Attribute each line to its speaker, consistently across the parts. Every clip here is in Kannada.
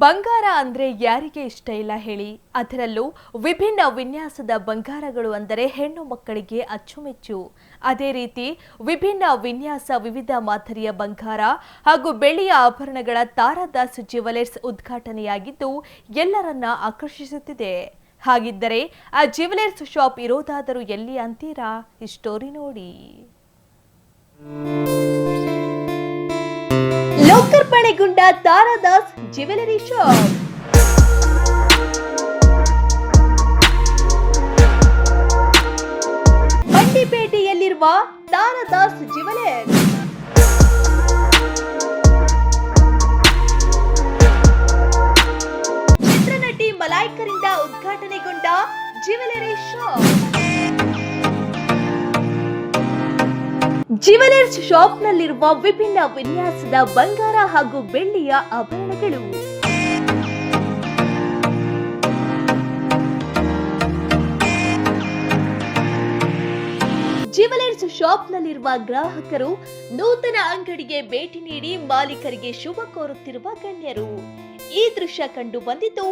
Speaker 1: ಬಂಗಾರ ಅಂದ್ರೆ ಯಾರಿಗೆ ಇಷ್ಟ ಇಲ್ಲ ಹೇಳಿ? ಅದರಲ್ಲೂ ವಿಭಿನ್ನ ವಿನ್ಯಾಸದ ಬಂಗಾರಗಳು ಅಂದರೆ ಹೆಣ್ಣು ಮಕ್ಕಳಿಗೆ ಅಚ್ಚುಮೆಚ್ಚು. ಅದೇ ರೀತಿ ವಿಭಿನ್ನ ವಿನ್ಯಾಸ ವಿವಿಧ ಮಾದರಿಯ ಬಂಗಾರ ಹಾಗೂ ಬೆಳ್ಳಿಯ ಆಭರಣಗಳ ತಾರಾದಾಸ್ ಜ್ಯುವೆಲರ್ಸ್ ಉದ್ಘಾಟನೆಯಾಗಿದ್ದು ಎಲ್ಲರನ್ನ ಆಕರ್ಷಿಸುತ್ತಿದೆ. ಹಾಗಿದ್ದರೆ ಆ ಜ್ಯುವೆಲರ್ಸ್ ಶಾಪ್ ಇರೋದಾದರೂ ಎಲ್ಲಿ ಅಂತೀರಾ? ಈ ಸ್ಟೋರಿ ನೋಡಿ. ಲೋಕಾರ್ಪಣೆಗೊಂಡ ತಾರಾದಾಸ್ ಜ್ಯುವೆಲರಿ ಶಾಪ್ ಬಂಡಿಪೇಟೆಯಲ್ಲಿರುವ ತಾರಾದಾಸ್ ಜ್ಯುವೆಲರ್ಸ್ ಚಿತ್ರನಟಿ ಮಲಾಯ್ಕರಿಂದ ಉದ್ಘಾಟನೆಗೊಂಡ ಜ್ಯುವೆಲರಿ ಶಾಪ್ ಜ್ಯುವೆಲರ್ಸ್ ಶಾಪ್ನಲ್ಲಿರುವ ವಿಭಿನ್ನ ವಿನ್ಯಾಸದ ಬಂಗಾರ ಹಾಗೂ ಬೆಳ್ಳಿಯ ಆಭರಣಗಳು. ಜ್ಯುವೆಲರ್ಸ್ ಶಾಪ್ನಲ್ಲಿರುವ ಗ್ರಾಹಕರು ನೂತನ ಅಂಗಡಿಗೆ ಭೇಟಿ ನೀಡಿ ಮಾಲೀಕರಿಗೆ ಶುಭ ಕೋರುತ್ತಿರುವ ಗಣ್ಯರು. ಈ ದೃಶ್ಯ ಕಂಡು ಬಂದಿದ್ದು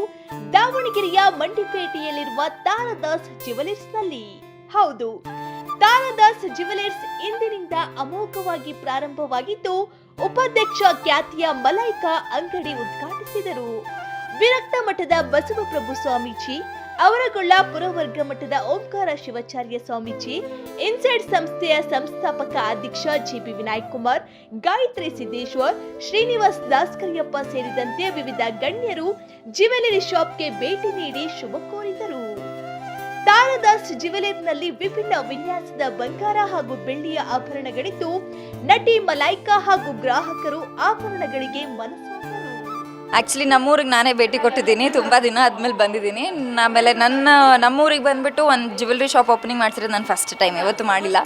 Speaker 1: ದಾವಣಗೆರೆಯ ಮಂಡಿಪೇಟೆಯಲ್ಲಿರುವ ತಾರದಾಸ್ ಜ್ಯುವೆಲರ್ಸ್ನಲ್ಲಿ ಹೌದು ತಾರದಾಸ್ ಜ್ಯುವೆಲರ್ಸ್ ಇಂದಿನಿಂದ ಅಮೋಘವಾಗಿ ಪ್ರಾರಂಭವಾಗಿದ್ದು, ಉಪಾಧ್ಯಕ್ಷ ಖ್ಯಾತಿಯ ಮಲೈಕಾ ಅಂಗಡಿ ಉದ್ಘಾಟಿಸಿದರು. ವಿರಕ್ತ ಮಠದ ಬಸವಪ್ರಭು ಸ್ವಾಮೀಜಿ, ಅವರಗೊಳ್ಳ ಪುರವರ್ಗ ಮಠದ ಓಂಕಾರ ಶಿವಾಚಾರ್ಯ ಸ್ವಾಮೀಜಿ, ಇನ್ಸೈಡ್ ಸಂಸ್ಥೆಯ ಸಂಸ್ಥಾಪಕ ಅಧ್ಯಕ್ಷ ಜಿಪಿ ವಿನಾಯಕ್ ಕುಮಾರ್ ಗಾಯತ್ರಿ ಸಿದ್ದೇಶ್ವರ್, ಶ್ರೀನಿವಾಸ್ ದಾಸ್ಕರಿಯಪ್ಪ ಸೇರಿದಂತೆ ವಿವಿಧ ಗಣ್ಯರು ಜ್ಯುವೆಲರಿ ಶಾಪ್ಗೆ ಭೇಟಿ ನೀಡಿ ಶುಭ ಕೋರಿದರು. ತಾರದಾಸ್ ಜ್ಯುವೆಲರ್ನಲ್ಲಿ ವಿಭಿನ್ನ ವಿನ್ಯಾಸದ ಬಂಗಾರ ಹಾಗೂ ಬೆಳ್ಳಿಯ ಆಭರಣಗಳಿದ್ದು ನಟಿ ಮಲೈಕಾ ಹಾಗೂ ಗ್ರಾಹಕರು ಆಭರಣಗಳಿಗೆ ಮನಸ್ಸಾದರು
Speaker 2: ಆ್ಯಕ್ಚುಲಿ ನಮ್ಮೂರಿಗೆ ನಾನೇ ಭೇಟಿ ಕೊಟ್ಟಿದ್ದೀನಿ. ತುಂಬ ದಿನ ಆದಮೇಲೆ ಬಂದಿದ್ದೀನಿ. ಆಮೇಲೆ ನನ್ನ, ನಮ್ಮೂರಿಗೆ ಬಂದುಬಿಟ್ಟು ಒಂದು ಜ್ಯುವೆಲ್ರಿ ಶಾಪ್ ಓಪನಿಂಗ್ ಮಾಡ್ತಿರೋದು ನಾನು ಫಸ್ಟ್ ಟೈಮ್ ಇವತ್ತು ಮಾಡಿಲ್ಲ.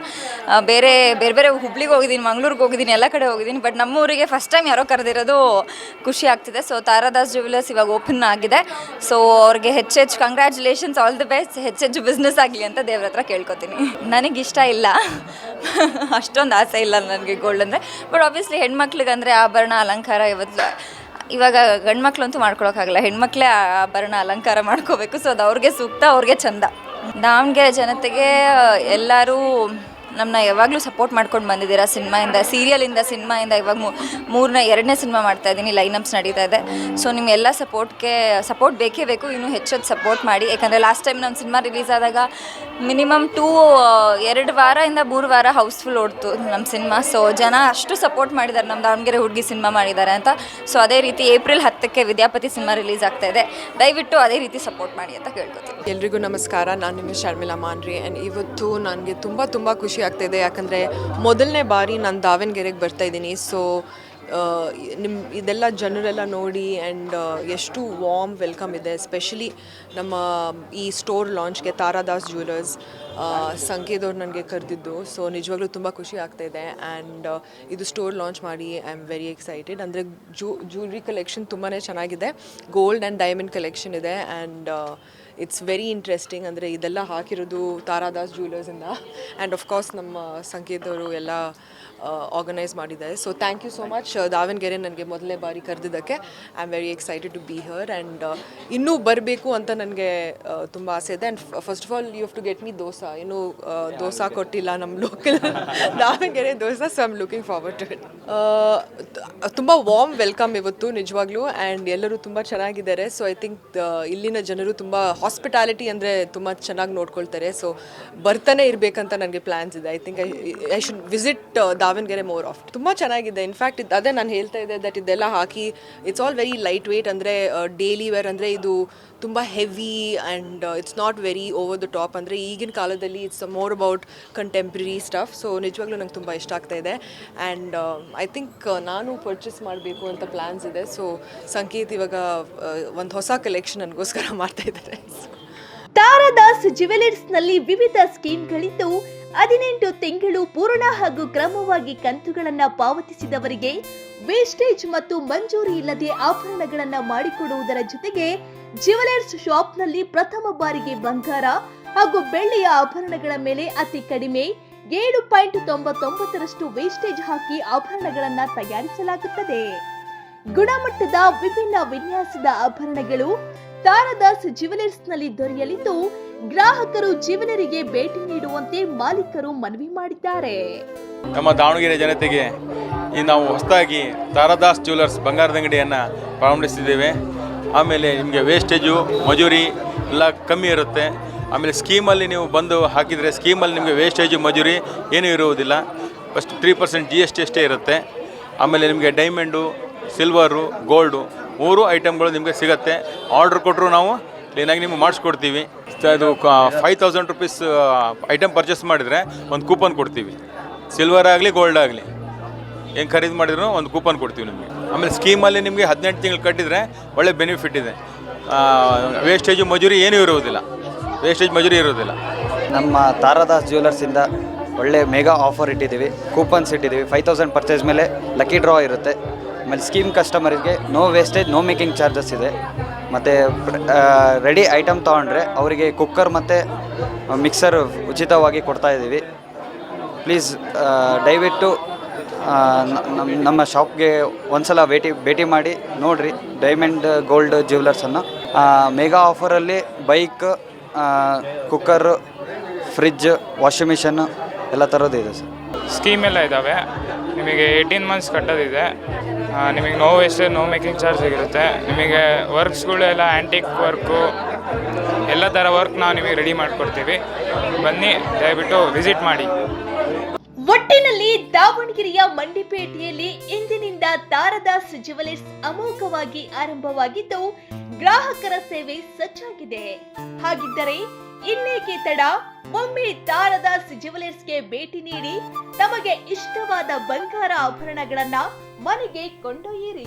Speaker 2: ಬೇರೆ ಬೇರೆ ಬೇರೆ ಹುಬ್ಳಿಗೆ ಹೋಗಿದ್ದೀನಿ, ಮಂಗ್ಳೂರಿಗೆ ಹೋಗಿದ್ದೀನಿ, ಎಲ್ಲ ಕಡೆ ಹೋಗಿದ್ದೀನಿ ಬಟ್ ನಮ್ಮೂರಿಗೆ ಫಸ್ಟ್ ಟೈಮ್ ಯಾರೋ ಕರೆದಿರೋದು ಖುಷಿ ಆಗ್ತಿದೆ. ಸೊ ತಾರಾದಾಸ್ ಜ್ಯುವೆಲರ್ಸ್ ಇವಾಗ ಓಪನ್ ಆಗಿದೆ. ಸೊ ಅವ್ರಿಗೆ ಹೆಚ್ಚು ಹೆಚ್ಚು ಕಂಗ್ರ್ಯಾಚುಲೇಷನ್ಸ್ ಆಲ್ ದಿ ಬೆಸ್ಟ್ ಹೆಚ್ಚು ಬಿಸ್ನೆಸ್ ಆಗಲಿ ಅಂತ ದೇವ್ರ ಹತ್ರ ಕೇಳ್ಕೊತೀನಿ. ನನಗಿಷ್ಟ ಇಲ್ಲ. ಅಷ್ಟೊಂದು ಆಸೆ ಇಲ್ಲ ನನಗೆ ಗೋಲ್ಡ್ ಅಂದರೆ. ಬಟ್ ಆಬ್ವಿಯಸ್ಲಿ ಹೆಣ್ಮಕ್ಳಿಗೆ ಅಂದರೆ ಆಭರಣ, ಅಲಂಕಾರ ಇವತ್ತು ಇವಾಗ ಗಂಡ್ಮಕ್ಳು ಅಂತೂ ಮಾಡ್ಕೊಳಕ್ಕಾಗಲ್ಲ. ಹೆಣ್ಮಕ್ಳೇ ಆ ಆಭರಣ ಅಲಂಕಾರ ಮಾಡ್ಕೋಬೇಕು. ಸೊ ಅದು ಅವ್ರಿಗೆ ಸೂಕ್ತ, ಅವ್ರಿಗೆ ಚಂದ. ದಾವಣಗೆರೆ ಜನತೆಗೆ ಎಲ್ಲರೂ ನಮ್ಮನ್ನ ಯಾವಾಗಲೂ ಸಪೋರ್ಟ್ ಮಾಡ್ಕೊಂಡು ಬಂದಿದ್ದೀರಾ ಸಿನಿಮಾಯಿಂದ ಸೀರಿಯಲಿಂದ ಸಿನಿಮಾಯಿಂದ, ಇವಾಗ ಮೂರನೇ ಎರಡನೇ ಸಿನಿಮಾ ಮಾಡ್ತಾ ಇದ್ದೀನಿ ಲೈನಪ್ಸ್ ನಡೀತಾ ಇದೆ. ಸೊ ನಿಮ್ಮೆಲ್ಲ ಸಪೋರ್ಟ್ಗೆ, ಸಪೋರ್ಟ್ ಬೇಕೇ ಬೇಕು, ಇನ್ನೂ ಹೆಚ್ಚದ ಸಪೋರ್ಟ್ ಮಾಡಿ. ಯಾಕಂದರೆ ಲಾಸ್ಟ್ ಟೈಮ್ ನಮ್ಮ ಸಿನಿಮಾ ರಿಲೀಸ್ ಆದಾಗ ಮಿನಿಮಮ್ ಟೂ, ಎರಡು ವಾರದಿಂದ ಮೂರು ವಾರ ಹೌಸ್ಫುಲ್ ಓಡ್ತು ನಮ್ಮ ಸಿನಿಮಾ. ಸೊ ಜನ ಅಷ್ಟು ಸಪೋರ್ಟ್ ಮಾಡಿದ್ದಾರೆ ನಮ್ಮ ದಾವಣಗೆರೆ ಹುಡುಗಿ ಸಿನಿಮಾ ಮಾಡಿದ್ದಾರೆ ಅಂತ. ಸೊ ಅದೇ ರೀತಿ ಏಪ್ರಿಲ್ ಹತ್ತಕ್ಕೆ ವಿದ್ಯಾಪತಿ ಸಿನಿಮಾ ರಿಲೀಸ್ ಆಗ್ತಾ ಇದೆ. ದಯವಿಟ್ಟು ಅದೇ ರೀತಿ ಸಪೋರ್ಟ್ ಮಾಡಿ ಅಂತ ಕೇಳ್ಕೊತೀನಿ.
Speaker 3: ಎಲ್ರಿಗೂ ನಮಸ್ಕಾರ. ನಾನು ನಿಮ್ಮ ಶರ್ಮಿಲಾ ಮಾನ್ರಿ ಆ್ಯಂಡ್ ಇವತ್ತು ನನಗೆ ತುಂಬ ತುಂಬ ಖುಷಿ ಆಗ್ತಾಯಿದೆ ಯಾಕಂದರೆ ಮೊದಲನೇ ಬಾರಿ ನಾನು ದಾವಣಗೆರೆಗೆ ಬರ್ತಾ ಇದ್ದೀನಿ. ಸೊ ನಿಮ್ಮ ಇದೆಲ್ಲ ಜನರೆಲ್ಲ ನೋಡಿ ಆ್ಯಂಡ್ ಎಷ್ಟು ವಾರ್ಮ್ ವೆಲ್ಕಮ್ ಇದೆ. ಸ್ಪೆಷಲಿ ನಮ್ಮ ಈ ಸ್ಟೋರ್ ಲಾಂಚ್ಗೆ ತಾರಾದಾಸ್ ಜ್ಯುವೆಲರ್ಸ್ ಸಂಕೇದವ್ರು ನನಗೆ ಕರೆದಿದ್ದು. ಸೊ ನಿಜವಾಗ್ಲೂ ತುಂಬ ಖುಷಿ ಆಗ್ತಾಯಿದೆ ಆ್ಯಂಡ್ ಇದು ಸ್ಟೋರ್ ಲಾಂಚ್ ಮಾಡಿ ಐ ಆಮ್ ವೆರಿ ಎಕ್ಸೈಟೆಡ್ ಅಂದರೆ ಜೂ ಜ್ಯೂಲ್ರಿ ಕಲೆಕ್ಷನ್ ತುಂಬಾ ಚೆನ್ನಾಗಿದೆ. ಗೋಲ್ಡ್ ಆ್ಯಂಡ್ ಡೈಮಂಡ್ ಕಲೆಕ್ಷನ್ ಇದೆ. ಆ್ಯಂಡ್ ಇಟ್ಸ್ ವೆರಿ ಇಂಟ್ರೆಸ್ಟಿಂಗ್ ಅಂದರೆ ಇದೆಲ್ಲ ಹಾಕಿರೋದು ತಾರಾದಾಸ್ ಜ್ಯುವೆಲರ್ಸಿಂದ ಆ್ಯಂಡ್ ಆಫ್ಕೋರ್ಸ್ ನಮ್ಮ ಸಂಕೇತವರು ಎಲ್ಲ ಆರ್ಗನೈಸ್ ಮಾಡಿದ್ದಾರೆ. So thank you so much Davanagere ನನಗೆ ಮೊದಲನೇ ಬಾರಿ ಕರೆದಿದ್ದಕ್ಕೆ. I am very excited to be here and ಇನ್ನೂ ಬರಬೇಕು ಅಂತ ನನಗೆ ತುಂಬ ಆಸೆ ಇದೆ. And first of all you have to get me dosa ಇನ್ನೂ ದೋಸಾ ಕೊಟ್ಟಿಲ್ಲ ನಮ್ಮ local Davanagere dosa so I'm looking forward to it ತುಂಬ ವಾರ್ಮ್ ವೆಲ್ಕಮ್ ಇವತ್ತು, ನಿಜವಾಗ್ಲೂ. ಆ್ಯಂಡ್ ಎಲ್ಲರೂ ತುಂಬ ಚೆನ್ನಾಗಿದ್ದಾರೆ. ಸೊ ಐ ಥಿಂಕ್ ಇಲ್ಲಿನ ಜನರು ತುಂಬ ಹಾಸ್ಪಿಟಾಲಿಟಿ ಅಂದರೆ ತುಂಬ ಚೆನ್ನಾಗಿ ನೋಡ್ಕೊಳ್ತಾರೆ. ಸೊ ಬರ್ತಾನೆ ಇರಬೇಕಂತ ನನಗೆ ಪ್ಲ್ಯಾನ್ಸ್ ಇದೆ. I think I I should visit Davanagere more of ತುಂಬ ಚೆನ್ನಾಗಿದೆ. ಇನ್ಫ್ಯಾಕ್ಟ್ ಇದು, ಅದೇ ನಾನು ಹೇಳ್ತಾ ಇದ್ದೆ ದಟ್ ಇದೆಲ್ಲ ಹಾಕಿ it's all very light weight ಅಂದರೆ ಡೈಲಿ ವೇರ್ ಅಂದರೆ ಇದು ತುಂಬ heavy and it's not very over the top ಅಂದರೆ ಈಗಿನ ಕಾಲದಲ್ಲಿ it's more about contemporary stuff so ನಿಜವಾಗ್ಲೂ ನಂಗೆ ತುಂಬ ಇಷ್ಟ ಆಗ್ತಾ ಇದೆ. ಆ್ಯಂಡ್ ಐ ಥಿಂಕ್ ನಾನು ಪರ್ಚೇಸ್ ಮಾಡಬೇಕು ಅಂತ ಪ್ಲ್ಯಾನ್ಸ್ ಇದೆ. ಸೊ ಸಂಕೇತ್ ಇವಾಗ ಒಂದು ಹೊಸ ಕಲೆಕ್ಷನ್ ನನಗೋಸ್ಕರ ಮಾಡ್ತಾ ಇದ್ದಾರೆ
Speaker 1: ತಾರಾದಾಸ್ ಜ್ಯುವೆಲರ್ಸ್ನಲ್ಲಿ ವಿವಿಧ ಸ್ಕೀಮ್ಗಳಿದ್ದು ಹದಿನೆಂಟು ತಿಂಗಳು ಪೂರ್ಣ ಹಾಗೂ ಕ್ರಮವಾಗಿ ಕಂತುಗಳನ್ನ ಪಾವತಿಸಿದವರಿಗೆ ವೇಸ್ಟೇಜ್ ಮತ್ತು ಮಂಜೂರಿ ಇಲ್ಲದೆ ಆಭರಣಗಳನ್ನು ಮಾಡಿಕೊಡುವುದರ ಜೊತೆಗೆ ಜ್ಯುವೆಲರ್ಸ್ ಶಾಪ್ನಲ್ಲಿ ಪ್ರಥಮ ಬಾರಿಗೆ ಬಂಗಾರ ಹಾಗೂ ಬೆಳ್ಳಿಯ ಆಭರಣಗಳ ಮೇಲೆ ಅತಿ ಕಡಿಮೆ ಏಳು ಪಾಯಿಂಟ್ ತೊಂಬತ್ತೊಂಬತ್ತರಷ್ಟು ವೇಸ್ಟೇಜ್ ಹಾಕಿ ಆಭರಣಗಳನ್ನ ತಯಾರಿಸಲಾಗುತ್ತದೆ. ಗುಣಮಟ್ಟದ ವಿಭಿನ್ನ ವಿನ್ಯಾಸದ ಆಭರಣಗಳು ತಾರದಾಸ್ ಜ್ಯುವೆಲರ್ಸ್ನಲ್ಲಿ ದೊರೆಯಲಿದ್ದು, ಗ್ರಾಹಕರು ಜ್ಯುವೆಲರಿಗೆ ಭೇಟಿ ನೀಡುವಂತೆ ಮಾಲೀಕರು ಮನವಿ ಮಾಡಿದ್ದಾರೆ.
Speaker 4: ನಮ್ಮ ದಾವಣಗೆರೆ ಜನತೆಗೆ ಈ ನಾವು ಹೊಸದಾಗಿ ತಾರದಾಸ್ ಜ್ಯುವೆಲರ್ಸ್ ಬಂಗಾರದ ಅಂಗಡಿಯನ್ನು ಪ್ರಾರಂಭಿಸಿದ್ದೇವೆ. ಆಮೇಲೆ ನಿಮಗೆ ವೇಸ್ಟೇಜು ಮಜೂರಿ ಎಲ್ಲ ಕಮ್ಮಿ ಇರುತ್ತೆ. ಆಮೇಲೆ ಸ್ಕೀಮಲ್ಲಿ ನೀವು ಬಂದು ಹಾಕಿದರೆ ಸ್ಕೀಮಲ್ಲಿ ನಿಮಗೆ ವೇಸ್ಟೇಜು ಮಜೂರಿ ಏನೂ ಇರುವುದಿಲ್ಲ. First three percent G S T ಅಷ್ಟೇ ಇರುತ್ತೆ. ಆಮೇಲೆ ನಿಮಗೆ ಡೈಮಂಡು ಸಿಲ್ವರು ಗೋಲ್ಡು ಮೂರು ಐಟಮ್ಗಳು ನಿಮಗೆ ಸಿಗುತ್ತೆ. ಆರ್ಡ್ರ್ ಕೊಟ್ಟರು ನಾವು ಕ್ಲೀನಾಗಿ ನಿಮಗೆ ಮಾಡಿಸ್ಕೊಡ್ತೀವಿ. ಅದು five thousand rupees item purchase ಮಾಡಿದರೆ ಒಂದು ಕೂಪನ್ ಕೊಡ್ತೀವಿ. ಸಿಲ್ವರ್ ಆಗಲಿ ಗೋಲ್ಡ್ ಆಗಲಿ. ಏನು ಖರೀದಿ ಮಾಡಿದ್ರು ಒಂದು ಕೂಪನ್ ಕೊಡ್ತೀವಿ ನಿಮಗೆ. ಆಮೇಲೆ ಸ್ಕೀಮಲ್ಲಿ ನಿಮಗೆ ಹದಿನೆಂಟು ತಿಂಗಳು ಕಟ್ಟಿದರೆ ಒಳ್ಳೆ ಬೆನಿಫಿಟ್ ಇದೆ. ವೇಸ್ಟೇಜು ಮಜೂರಿ ಏನೂ ಇರುವುದಿಲ್ಲ. ವೇಸ್ಟೇಜ್ ಮಜೂರಿ ಇರೋದಿಲ್ಲ
Speaker 5: ನಮ್ಮ ತಾರಾದಾಸ್ ಜ್ಯುವೆಲರ್ಸಿಂದ ಒಳ್ಳೆ ಮೆಗಾ ಆಫರ್ ಇಟ್ಟಿದ್ದೀವಿ. ಕೂಪನ್ಸ್ ಇಟ್ಟಿದ್ದೀವಿ. ಫೈವ್ ತೌಸಂಡ್ ಪರ್ಚೇಸ್ ಮೇಲೆ ಲಕ್ಕಿ ಡ್ರಾ ಇರುತ್ತೆ. ಆಮೇಲೆ scheme ಕಸ್ಟಮರ್ಸ್ಗೆ no wastage no making charges ಇದೆ. ಮತ್ತು ರೆಡಿ ಐಟಮ್ ತೊಗೊಂಡ್ರೆ ಅವರಿಗೆ ಕುಕ್ಕರ್ ಮತ್ತು ಮಿಕ್ಸರ್ ಉಚಿತವಾಗಿ ಕೊಡ್ತಾ ಇದ್ದೀವಿ. ಪ್ಲೀಸ್ ದಯವಿಟ್ಟು ನಮ್ಮ ಶಾಪ್ಗೆ ಒಂದ್ಸಲ ಭೇಟಿ ಭೇಟಿ ಮಾಡಿ ನೋಡಿರಿ. ಡೈಮಂಡ್ ಗೋಲ್ಡ್ ಜ್ಯುವೆಲರ್ಸನ್ನು mega ಆಫರಲ್ಲಿ bike cooker fridge washing machine ಎಲ್ಲ ಥರದ್ದು ಇದೆ ಸರ್.
Speaker 6: ಸ್ಕೀಮ್ ಎಲ್ಲ ಇದ್ದಾವೆ ನಿಮಗೆ ಏಯ್ಟೀನ್ ಮಂತ್ಸ್ ಕಟ್ಟೋದಿದೆ. ನಿಮಗೆ no waste no making charge ಆಗಿರುತ್ತೆ ನಿಮಗೆ ವರ್ಕ್ಸ್ಗಳೆಲ್ಲ ಆ್ಯಂಟಿಕ್ ವರ್ಕು ಎಲ್ಲ ಥರ ವರ್ಕ್ ನಾವು ನಿಮಗೆ ರೆಡಿ ಮಾಡಿಕೊಡ್ತೀವಿ. ಬನ್ನಿ, ದಯವಿಟ್ಟು ವಿಸಿಟ್ ಮಾಡಿ.
Speaker 1: ಒಟ್ಟಿನಲ್ಲಿ ದಾವಣಗೆರೆಯ ಮಂಡಿಪೇಟೆಯಲ್ಲಿ ಇಂದಿನಿಂದ ತಾರದಾಸ್ ಜುವೆಲರ್ಸ್ ಅಮೋಘವಾಗಿ ಆರಂಭವಾಗಿದ್ದು, ಗ್ರಾಹಕರ ಸೇವೆ ಸಜ್ಜಾಗಿದೆ. ಹಾಗಿದ್ದರೆ ಇನ್ನೇಕೆ ತಡ? ಒಮ್ಮೆ ತಾರದಾಸ್ ಜುವೆಲರ್ಸ್ಗೆ ಭೇಟಿ ನೀಡಿ, ತಮಗೆ ಇಷ್ಟವಾದ ಬಂಗಾರ ಆಭರಣಗಳನ್ನ ಮನೆಗೆ ಕೊಂಡೊಯ್ಯಿರಿ.